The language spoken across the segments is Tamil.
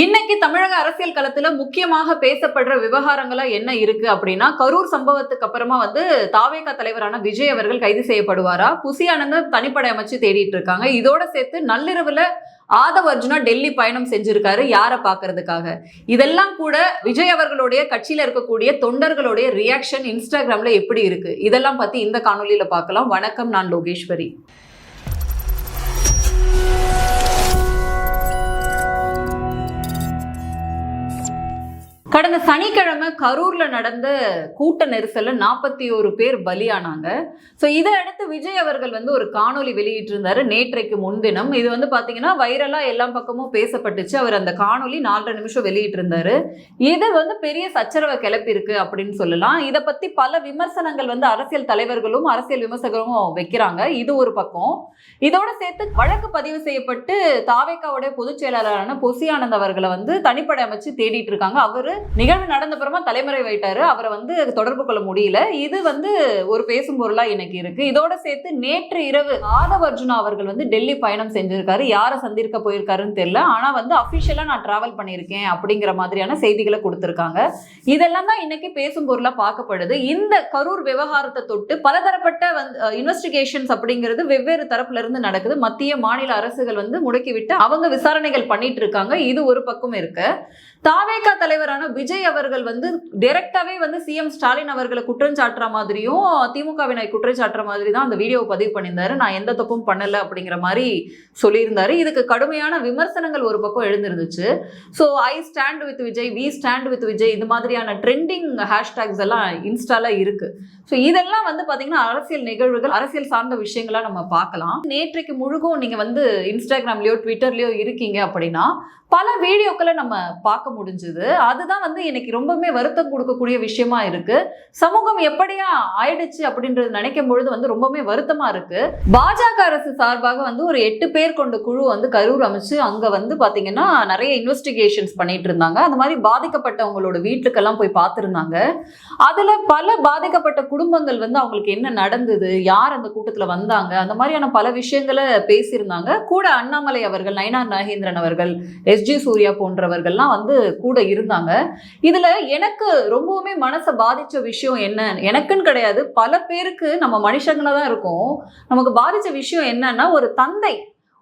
இன்னைக்கு தமிழக அரசியல் களத்துல முக்கியமாக பேசப்படுற விவகாரங்களா என்ன இருக்கு அப்படின்னா கரூர் சம்பவத்துக்கு அப்புறமா வந்து தாவேகா தலைவரான விஜய் அவர்கள் கைது செய்யப்படுவாரா? புசி ஆனந்தம் தனிப்படை அமைச்சு தேடிட்டு இருக்காங்க. இதோட சேர்த்து நள்ளிரவுல ஆதவ் அர்ஜுனா டெல்லி பயணம் செஞ்சிருக்காரு. யாரை பார்க்கறதுக்காக இதெல்லாம் கூட விஜய் அவர்களுடைய கட்சியில இருக்கக்கூடிய தொண்டர்களுடைய ரியாக்ஷன் இன்ஸ்டாகிராம்ல எப்படி இருக்கு? இதெல்லாம் பத்தி இந்த காணொலியில பார்க்கலாம். வணக்கம் நான் லோகேஸ்வரி. கடந்த சனிக்கிழமை கரூர்ல நடந்த கூட்ட நெரிசல்ல நாற்பத்தி ஒரு பேர் பலியானாங்க. ஸோ இதை அடுத்து விஜய் அவர்கள் வந்து ஒரு காணொலி வெளியிட்டிருந்தாரு நேற்றைக்கு முன்தினம். இது வந்து பாத்தீங்கன்னா வைரலா எல்லா பக்கமும் பேசப்பட்டுச்சு. அவர் அந்த காணொலி நாலரை நிமிஷம் வெளியிட்டிருந்தாரு. இது வந்து பெரிய சச்சரவை கிளப்பியிருக்கு அப்படின்னு சொல்லலாம். இதை பத்தி பல விமர்சனங்கள் வந்து அரசியல் தலைவர்களும் அரசியல் விமர்சகரும் வைக்கிறாங்க. இது ஒரு பக்கம். இதோட சேர்த்து வழக்கு பதிவு செய்யப்பட்டு தாவேக்காவுடைய பொதுச் செயலாளரான பொசியானந்த் அவர்களை வந்து தனிப்படை அமைச்சு தேடிட்டு இருக்காங்க. அவரு நிகழ்வு நடந்த பிறமா தலைமுறை வைட்டாரு. அவரை வந்து தொடர்பு கொள்ள முடியல. இது வந்து ஒரு பேசும் பொருளா எனக்கு இருக்கு. இதோட சேர்த்து நேற்று இரவு ஆதவ் அர்ஜுனா அவர்கள் வந்து டெல்லி பயணம் செஞ்சிருக்காரு. யாரை சந்திருக்க போயிருக்காருன்னு தெரியல. ஆனா வந்து அபிஷியலா நான் டிராவல் பண்ணியிருக்கேன் அப்படிங்கிற மாதிரியான செய்திகளை கொடுத்திருக்காங்க. இதெல்லாம் தான் இன்னைக்கு பேசும் பொருளா பார்க்கப்படுது. இந்த கரூர் விவகாரத்தை தொட்டு பலதரப்பட்ட வந்து இன்வெஸ்டிகேஷன்ஸ் அப்படிங்கிறது வெவ்வேறு தரப்புல இருந்து நடக்குது. மத்திய மாநில அரசுகள் வந்து முடக்கிவிட்டு அவங்க விசாரணைகள் பண்ணிட்டு இருக்காங்க. இது ஒரு பக்கம் இருக்கு. தாவேகா தலைவரான விஜய் அவர்கள் வந்து டைரக்டாவே வந்து சிஎம் ஸ்டாலின் அவர்களை குற்றம் சாட்டுற மாதிரியும் திமுகவினை குற்றம் சாட்டுற மாதிரி தான் அந்த வீடியோவை பதிவு பண்ணியிருந்தாரு. நான் எந்த தப்பும் பண்ணல அப்படிங்கிற மாதிரி சொல்லியிருந்தாரு. இதுக்கு கடுமையான விமர்சனங்கள் ஒரு பக்கம் எழுந்திருந்துச்சு. So I stand with Vijay we stand with Vijay இது மாதிரியான ட்ரெண்டிங் ஹேஷ்டேக்ஸ் எல்லாம் இன்ஸ்டால இருக்கு. ஸோ இதெல்லாம் வந்து பார்த்தீங்கன்னா அரசியல் நிகழ்வுகள் அரசியல் சார்ந்த விஷயங்களா நம்ம பார்க்கலாம். நேற்றைக்கு முழுகும் நீங்க வந்து இன்ஸ்டாகிராம்லயோ ட்விட்டர்லயோ இருக்கீங்க அப்படின்னா பல வீடியோக்களை நம்ம பார்க்க முடிஞ்சுது. அதுதான் வந்து எனக்கு ரொம்பவுமே வருத்தம் கொடுக்கக்கூடிய விஷயமா இருக்கு. சமூகம் எப்படியா ஆயிடுச்சு அப்படின்றது நினைக்கும் பொழுது வந்து ரொம்பவுமே வருத்தமா இருக்கு. பாஜக அரசு சார்பாக வந்து ஒரு எட்டு பேர் கொண்ட குழு வந்து கரூர் அமைச்சு அங்க வந்து பாத்தீங்கன்னா நிறைய இன்வெஸ்டிகேஷன்ஸ் பண்ணிட்டு இருந்தாங்க. அந்த மாதிரி பாதிக்கப்பட்டவங்களோட வீட்டுக்கெல்லாம் போய் பார்த்துருந்தாங்க. அதுல பல பாதிக்கப்பட்ட குடும்பங்கள் வந்து அவங்களுக்கு என்ன நடந்தது யார் அந்த கூட்டத்துல வந்தாங்க அந்த மாதிரியான பல விஷயங்களை பேசியிருந்தாங்க. கூட அண்ணாமலை அவர்கள் நயனார் நாகேந்திரன் அவர்கள் எஸ்ஜி சூர்யா போன்றவர்கள்லாம் வந்து கூட இருந்தாங்க. இதுல எனக்கு ரொம்பவுமே மனசை பாதிச்ச விஷயம் என்ன? எனக்குன்னு கிடையாது. பல பேருக்கு நம்ம மனுஷங்களா தான் இருக்கோம். நமக்கு பாதிச்ச விஷயம் என்னன்னா ஒரு தந்தை.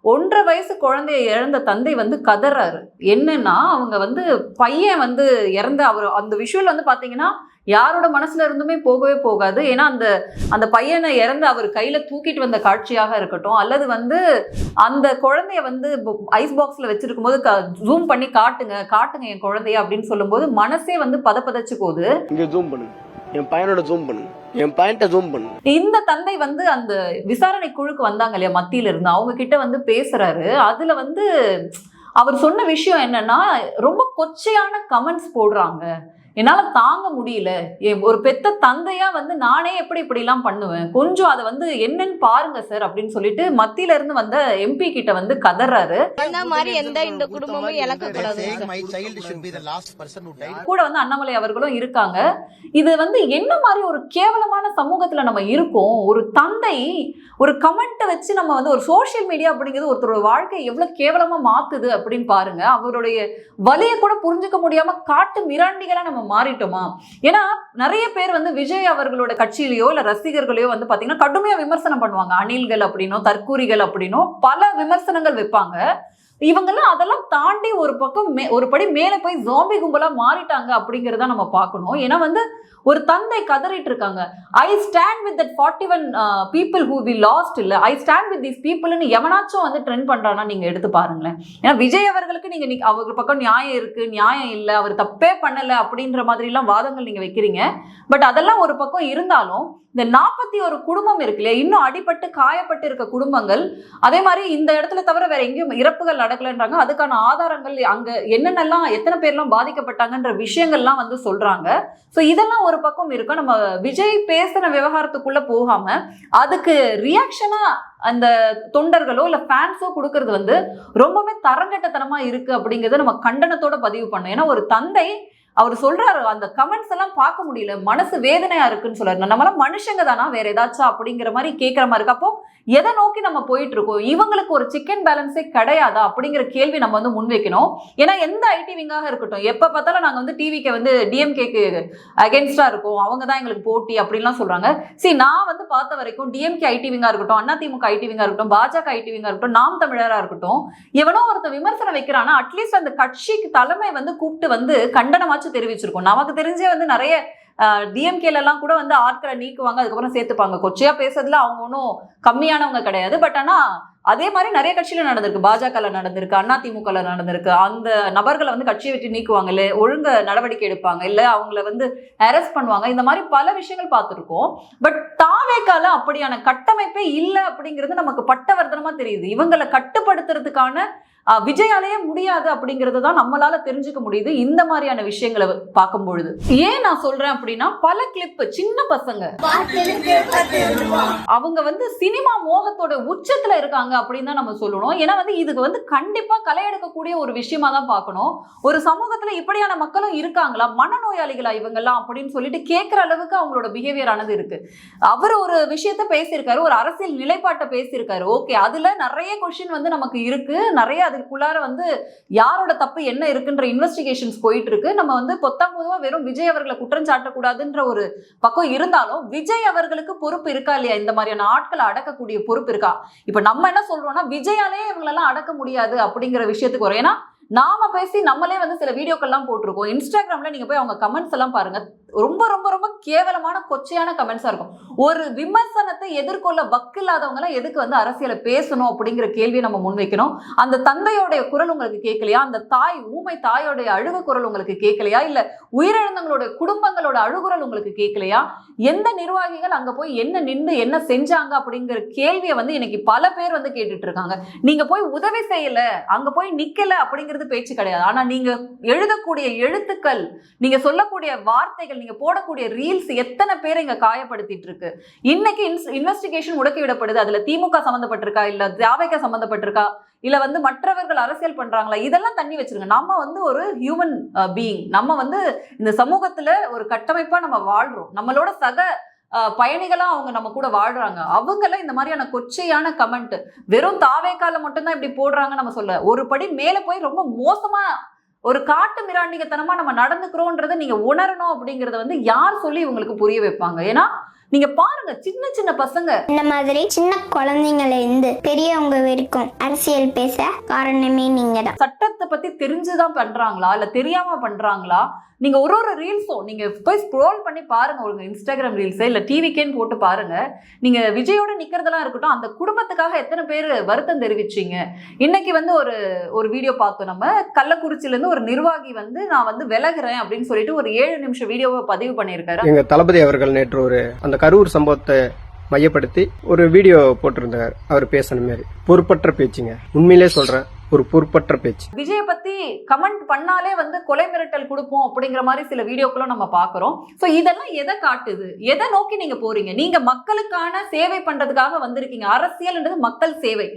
ஒன்றரை வயசு குழந்தைய இழந்த தந்தை வந்து கதறாரு. என்னன்னா அவங்க வந்து பையன் வந்து இறந்த அவர் அந்த விஷுவல் வந்து பாத்தீங்கன்னா யாரோட மனசுல இருந்துமே போகவே போகாது. ஏன்னா அந்த அந்த பையனை இறந்து அவர் கையில தூக்கிட்டு வந்த காட்சியாக இருக்கட்டும் அல்லது வந்து அந்த குழந்தைய வந்து ஐஸ் பாக்ஸ்ல வச்சிருக்கும் போது ஜூம் பண்ணி காட்டுங்க காட்டுங்க என் குழந்தைய அப்படின்னு சொல்லும்போது மனசே வந்து பதப்பதச்சு போகுது இங்க ஜூம் பண்ணுங்க. என் பையனோட ஜூம் என் பண்ணுங்க. இந்த தந்தை வந்து அந்த விசாரணை குழுக்கு வந்தாங்க இல்லையா மத்தியில இருந்து அவங்க கிட்ட வந்து பேசுறாரு. அதுல வந்து அவர் சொன்ன விஷயம் என்னன்னா ரொம்ப கொச்சையான கமெண்ட்ஸ் போடுறாங்க. என்னால தாங்க முடியல. ஒரு பெத்த தந்தையா வந்து நானே எப்படி இப்படிலாம் பண்ணுவேன்? கொஞ்சம் அதை வந்து என்னன்னு பாருங்க சார் அப்படின்னு சொல்லிட்டு மத்தியில இருந்து வந்த எம்பி கிட்ட வந்து கதறாரு. மாதிரி எந்த இந்த குடும்பமும். கூட வந்து அண்ணாமலை அவர்களும் இருக்காங்க. இது வந்து என்ன மாதிரி ஒரு கேவலமான சமூகத்துல நம்ம இருக்கோம்? ஒரு தந்தை ஒரு கமெண்ட்டை வச்சு நம்ம வந்து ஒரு சோஷியல் மீடியா அப்படிங்கிறது ஒருத்தரோட வாழ்க்கை எவ்வளவு கேவலமா மாத்துது அப்படின்னு பாருங்க. அவருடைய வலியை கூட புரிஞ்சுக்க முடியாம காட்டு மிராண்டிகளா நம்ம மாறிட்டோமா? ஏன்னா நிறைய பேர் வந்து விஜய் அவர்களோட கட்சியிலயோ இல்ல ரசிகர்களையோ வந்து பாத்தீங்கன்னா கடுமையா விமர்சனம் பண்ணுவாங்க. அணில்கள் அப்படின்னோ தற்கூரிகள் அப்படின்னோ பல விமர்சனங்கள் வைப்பாங்க. இவங்கெல்லாம் அதெல்லாம் தாண்டி ஒரு பக்கம் மே ஒரு படி மேலே போய் ஜாம்பி கும்பலாக மாறிட்டாங்க அப்படிங்கிறத நம்ம பார்க்கணும். ஏன்னா வந்து ஒரு தந்தை கதறிட்டு இருக்காங்க. I stand with that forty one people who we lost இல்லை. ஐ ஸ்டாண்ட் வித் தீஸ் பீப்புள்னு எவனாச்சும் வந்து ட்ரெண்ட் பண்ணுறான்னா நீங்கள் எடுத்து பாருங்களேன். ஏன்னா விஜய் அவர்களுக்கு நீங்கள் நீ- அவர் பக்கம் நியாயம் இருக்குது நியாயம் இல்லை அவர் தப்பே பண்ணலை அப்படின்ற மாதிரிலாம் வாதங்கள் நீங்கள் வைக்கிறீங்க. பட் அதெல்லாம் ஒரு பக்கம் இருந்தாலும் இந்த நாற்பத்தி ஒரு குடும்பம் இருக்கு இல்லையா? இன்னும் அடிபட்டு காயப்பட்டு இருக்க குடும்பங்கள் அதே மாதிரி இந்த இடத்துல தவிர வேற எங்கேயும் இறப்புகள் நடக்கலைன்றாங்க. அதுக்கான ஆதாரங்கள் அங்க என்னென்னலாம் எத்தனை பேர்லாம் பாதிக்கப்பட்டாங்கன்ற விஷயங்கள்லாம் வந்து சொல்றாங்க. ஸோ இதெல்லாம் ஒரு பக்கம் இருக்கும் நம்ம விஜய் பேசின விவகாரத்துக்குள்ள போகாம அதுக்கு ரியாக்ஷனா அந்த தொண்டர்களோ இல்ல ஃபேன்ஸோ கொடுக்கறது வந்து ரொம்பவே தரங்கட்டத்தனமா இருக்கு அப்படிங்கறத நம்ம கண்டனத்தோட பதிவு பண்ணோம். ஏன்னா ஒரு தந்தை அவர் சொல்றாரு அந்த கமெண்ட்ஸ் எல்லாம் பார்க்க முடியல. மனசு வேதனையா இருக்குன்னு சொல்றாரு. நம்மளாம் மனுஷங்க தானா? வேற ஏதாச்சும் அப்படிங்கிற மாதிரி கேட்குற மாதிரி இருக்கு. அப்போ எதை நோக்கி நம்ம போயிட்டு இருக்கோம் இவங்களுக்கு ஒரு சிக்கன் பேலன்ஸே கிடையாதா? அப்படிங்கிற கேள்வி நம்ம வந்து முன்வைக்கணும். ஏன்னா எந்த ஐடி விங்காக இருக்கட்டும் எப்போ பார்த்தாலும் நாங்கள் வந்து டிவிக்கு வந்து டிஎம்கேக்கு அகேன்ஸ்டாக இருக்கும். அவங்க தான் எங்களுக்கு போட்டி அப்படின்லாம் சொல்கிறாங்க சரி நான் வந்து பார்த்த வரைக்கும் டிஎம்கே ஐடி விங்காக இருக்கட்டும் அண்ணா திமுக ஐடி விங்காக இருக்கட்டும் பாஜக ஐடி விங்காக இருக்கட்டும் நாம் தமிழராக இருக்கட்டும் எவனோ ஒருத்தர் விமர்சனம் வைக்கிறானா அட்லீஸ்ட் அந்த கட்சிக்கு தலைமை வந்து கூப்பிட்டு வந்து கண்டனமாச்சும் தெரிவிச்சிருக்கோம். நமக்கு தெரிஞ்சே வந்து நிறைய டிஎம்கேலலாம் கூட வந்து ஆட்களை நீக்குவாங்க அதுக்கப்புறம் சேர்த்துப்பாங்க. கொச்சையா பேசுறதுல அவங்க ஒன்றும் கம்மியானவங்க கிடையாது. பட் ஆனால் அதே மாதிரி நிறைய கட்சியில் நடந்திருக்கு. பாஜகவில் நடந்திருக்கு அண்ணா திமுகவில் நடந்திருக்கு. அந்த நபர்களை வந்து கட்சியை விட்டு நீக்குவாங்க இல்லை ஒழுங்கு நடவடிக்கை எடுப்பாங்க இல்லை அவங்கள வந்து அரெஸ்ட் பண்ணுவாங்க. இந்த மாதிரி பல விஷயங்கள் பார்த்துருக்கோம். பட் தாவேக்கால அப்படியான கட்டமைப்பே இல்லை அப்படிங்கிறது நமக்கு பட்டவர்த்தனமாக தெரியுது. இவங்களை கட்டுப்படுத்துறதுக்கான விஜயாலேயே முடியாது அப்படிங்கிறது தான் நம்மளால தெரிஞ்சுக்க முடியுது இந்த மாதிரியான விஷயங்களை பார்க்கும் பொழுது ஏன் நான் சொல்றேன் அப்படின்னா பல கிளிப் சின்ன பசங்க. அவங்க வந்து சினிமா மோகத்தோட உச்சத்துல இருக்காங்க அப்படின்னு தான் நம்ம சொல்லணும். ஏன்னா வந்து இதுக்கு வந்து கண்டிப்பா களை எடுக்கக்கூடிய ஒரு விஷயமா தான் பார்க்கணும். ஒரு சமூகத்துல இப்படியான மக்களும் இருக்காங்களா? மனநோயாளிகளா இவங்கெல்லாம் அப்படின்னு சொல்லிட்டு கேட்கிற அளவுக்கு அவங்களோட பிஹேவியர் ஆனது இருக்கு. அவர் ஒரு விஷயத்த பேசியிருக்காரு ஒரு அரசியல் நிலைப்பாட்டை பேசியிருக்காரு. ஓகே அதுல நிறைய கொஸ்டின் வந்து நமக்கு இருக்கு. நிறைய அதுக்குள்ளார வந்து யாரோட தப்பு என்ன இருக்குன்ற இன்வெஸ்டிகேஷன்ஸ் போயிட்டு இருக்கு நம்ம வந்து பொத்தாம்பதுவா வெறும் விஜய் அவர்களை குற்றம் சாட்டக்கூடாதுன்ற ஒரு பக்கம் இருந்தாலும் விஜய் அவர்களுக்கு பொறுப்பு இருக்கா இல்லையா? இந்த மாதிரியான ஆட்களை அடக்கக்கூடிய பொறுப்பு இருக்கா? இப்ப நம்ம என்ன சொல்றோம்னா விஜயாலே இவங்களெல்லாம் அடக்க முடியாது அப்படிங்கிற விஷயத்துக்கு வரும். ஏன்னா நாம பேசி நம்மளே வந்து சில வீடியோக்கள்லாம் போட்டிருக்கோம். இன்ஸ்டாகிராம்ல நீங்க போய் அவங்க கமெண்ட்ஸ் எல்லாம் பாருங்க. ரொம்ப ரொம்ப ரொம்ப கேவலமான கொச்சையான கமெண்ட்ஸா இருக்கும். ஒரு விமர்சனத்தை எதிர்கொள்ள வக்கில்லாதவங்க எல்லாம் எதுக்கு வந்து அரசியலை பேசணும் அப்படிங்கிற கேள்வியை நம்ம முன்வைக்கணும். அந்த தந்தையோடைய குரல் உங்களுக்கு கேட்கலையா? அந்த தாய் ஊமை தாயோடைய அழுக குரல் உங்களுக்கு கேட்கலையா? இல்ல உயிரிழந்தவங்களோட குடும்பங்களோட அழுகுரல் உங்களுக்கு கேட்கலையா? எந்த நிர்வாகிகள் அங்க போய் என்ன நின்று என்ன செஞ்சாங்க அப்படிங்கிற கேள்வியை வந்து இன்னைக்கு பல பேர் வந்து கேட்டுட்டு இருக்காங்க. நீங்க போய் உதவி செய்யல அங்க போய் நிக்கல அப்படிங்கிறது பேச்சு கிடையாது. ஆனா நீங்கள் எழுதக்கூடிய எழுத்துக்கள் நீங்கள் சொல்லக்கூடிய வார்த்தைகள் நீங்கள் போடக்கூடிய ரீல்ஸ் எத்தனை பேரை இங்கே காயப்படுத்திட்டு இருக்கு இன்னைக்கு இன்வெஸ்டிகேஷன் முடக்கிவிடப்படுது அதில் திமுக சம்மந்தப்பட்டிருக்கா? இல்லை தியாவைக்க சம்மந்தப்பட்டிருக்கா? இல்லை வந்து மற்றவர்கள் அரசியல் பண்ணுறாங்களா இதெல்லாம் தண்ணி வச்சிருங்க. நம்ம வந்து ஒரு ஹியூமன் பீயிங் uh, நம்ம வந்து இந்த சமூகத்தில் ஒரு கட்டமைப்பாக நம்ம வாழ்கிறோம் நம்மளோட சக பயணிகளாக அவங்க நம்ம கூட வாழ்றாங்க. அவங்கள இந்த மாதிரியான கொச்சையான கமெண்ட் வெறும் தாவேக்கால மட்டும்தான் இப்படி போடுறாங்க நம்ம சொல்ல. ஒரு படி மேலே போய் ரொம்ப மோசமா ஒரு காட்டு மிராண்டிகத்தனமா நம்ம நடந்துக்கிறோன்றதை நீங்க உணரணும் அப்படிங்கறத வந்து யார் சொல்லி இவங்களுக்கு புரிய வைப்பாங்க? ஏன்னா நீங்க பாருங்க சின்ன சின்ன பசங்க. இந்த மாதிரி சின்ன குழந்தைங்கள இருந்து பெரியவங்க வரைக்கும் அரசியல் பேச காரணமே நீங்க தான் சட்டத்தை பத்தி தெரிஞ்சுதான் பண்றாங்களா? இல்ல தெரியாம பண்றாங்களா? நீங்க ஒரு ஒரு ரீல்ஸும் நீங்க போய் ஸ்க்ரோல் பண்ணி பாருங்க உங்க இன்ஸ்டாகிராம் ரீல்ஸ் இல்ல டிவிக்கேன்னு போட்டு பாருங்க. நீங்க விஜயோட நிக்கிறதெல்லாம் இருக்கட்டும் அந்த குடும்பத்துக்காக எத்தனை பேர் வருத்தம் தெரிவிச்சீங்க? இன்னைக்கு வந்து ஒரு ஒரு வீடியோ பார்த்தோம் நம்ம. கள்ளக்குறிச்சியில இருந்து ஒரு நிர்வாகி வந்து நான் வந்து விலகுறேன் அப்படின்னு சொல்லிட்டு ஒரு ஏழு நிமிஷம் வீடியோவை பதிவு பண்ணியிருக்காரு. எங்க தளபதி அவர்கள் நேற்று ஒரு அந்த கரூர் சம்பவத்தை மையப்படுத்தி ஒரு வீடியோ போட்டிருந்தார். அவர் பேசின மாதிரி. பொறுப்பற்ற பேச்சுங்க. உண்மையிலே சொல்றேன் ஒரு பொறுப்பற்ற பேச்சு. விஜய பத்தி கமெண்ட் பண்ணாலே வந்து கொலை மிரட்டல் கொடுப்போம் அப்படிங்கிற மாதிரி சில வீடியோக்களும் நம்ம பாக்குறோம் சோ இதெல்லாம் எதை காட்டுது? எதை நோக்கி நீங்க போறீங்க? நீங்க மக்களுக்கான சேவை பண்றதுக்காக வந்திருக்கீங்க. அரசியல்ன்றது மக்கள் சேவை.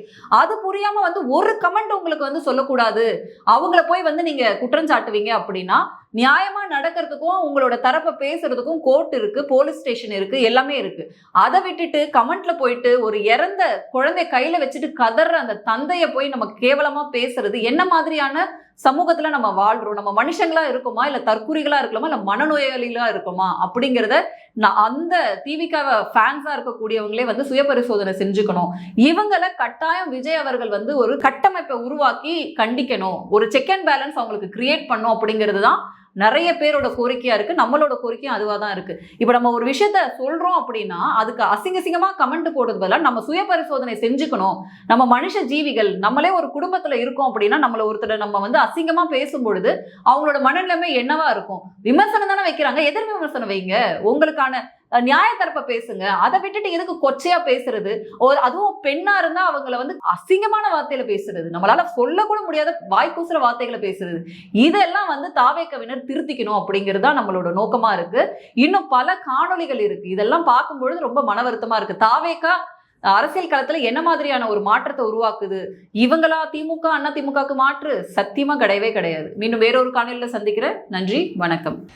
அது புரியாம வந்து ஒரு கமெண்ட் உங்களுக்கு வந்து சொல்லக்கூடாது. அவங்கள போய் வந்து நீங்க குற்றம் சாட்டுவீங்க அப்படின்னா நியாயமா நடக்கிறதுக்கும் உங்களோட தரப்பை பேசுறதுக்கும் கோர்ட் இருக்கு போலீஸ் ஸ்டேஷன் இருக்கு எல்லாமே இருக்கு. அதை விட்டுட்டு கமெண்ட்ல போயிட்டு ஒரு இறந்த குழந்தை கையில வச்சுட்டு கதற அந்த தந்தைய போய் நம்ம கேவலமா பேசுறது என்ன மாதிரியான சமூகத்துல நம்ம வாழ்றோம்? நம்ம மனுஷங்களா இருக்கோமா? இல்ல தற்கூரிகளா இருக்கலாமா இல்ல மனநோயாளிகளா இருக்கோமா? அப்படிங்கிறத நான் அந்த டிவிக்காக ஃபேன்ஸா இருக்கக்கூடியவங்களே வந்து சுய பரிசோதனை செஞ்சுக்கணும். இவங்களை கட்டாயம் விஜய் அவர்கள் வந்து ஒரு கட்டமைப்பை உருவாக்கி கண்டிக்கணும். ஒரு செக் அண்ட் பேலன்ஸ் அவங்களுக்கு கிரியேட் பண்ணும் அப்படிங்கிறது தான் நிறைய பேரோட கோரிக்கையாக இருக்குது நம்மளோட கோரிக்கையும் அதுவாக தான் இருக்குது இப்போ நம்ம ஒரு விஷயத்த சொல்கிறோம் அப்படின்னா அதுக்கு அசிங்க அசிங்கமா கமெண்ட் போடுறது பதிலாக நம்ம சுய பரிசோதனை செஞ்சுக்கணும். நம்ம மனுஷ ஜீவிகள் நம்மளே ஒரு குடும்பத்தில் இருக்கோம் அப்படின்னா நம்மளை ஒருத்தர் நம்ம வந்து அசிங்கமாக பேசும்பொழுது அவங்களோட மனநிலைமை என்னவா இருக்கும்? விமர்சனம் தானே வைக்கிறாங்க. எதிர் விமர்சனம் வைங்க. உங்களுக்கான நியாய தரப்ப பேசுங்க. அதை விட்டுட்டு எதுக்கு கொச்சையா பேசுறது? ஒரு அதுவும் பெண்ணா இருந்தா அவங்கள வந்து அசிங்கமான வார்த்தையில பேசுறது. நம்மளால சொல்லக்கூட முடியாத வாய்க்கூசுற வார்த்தைகளை பேசுறது. இதெல்லாம் வந்து தாவேக்கவினர் திருத்திக்கணும் அப்படிங்கிறது தான் நம்மளோட நோக்கமா இருக்கு. இன்னும் பல காணொளிகள் இருக்கு. இதெல்லாம் பார்க்கும்பொழுது ரொம்ப மன வருத்தமா இருக்கு. தாவேக்கா அரசியல் களத்துல என்ன மாதிரியான ஒரு மாற்றத்தை உருவாக்குது? இவங்களா திமுக அண்ணா திமுகக்கு மாற்று? சத்தியமா கிடையவே கிடையாது. மீண்டும் வேறொரு காணொலியில சந்திக்கிறேன். நன்றி வணக்கம்.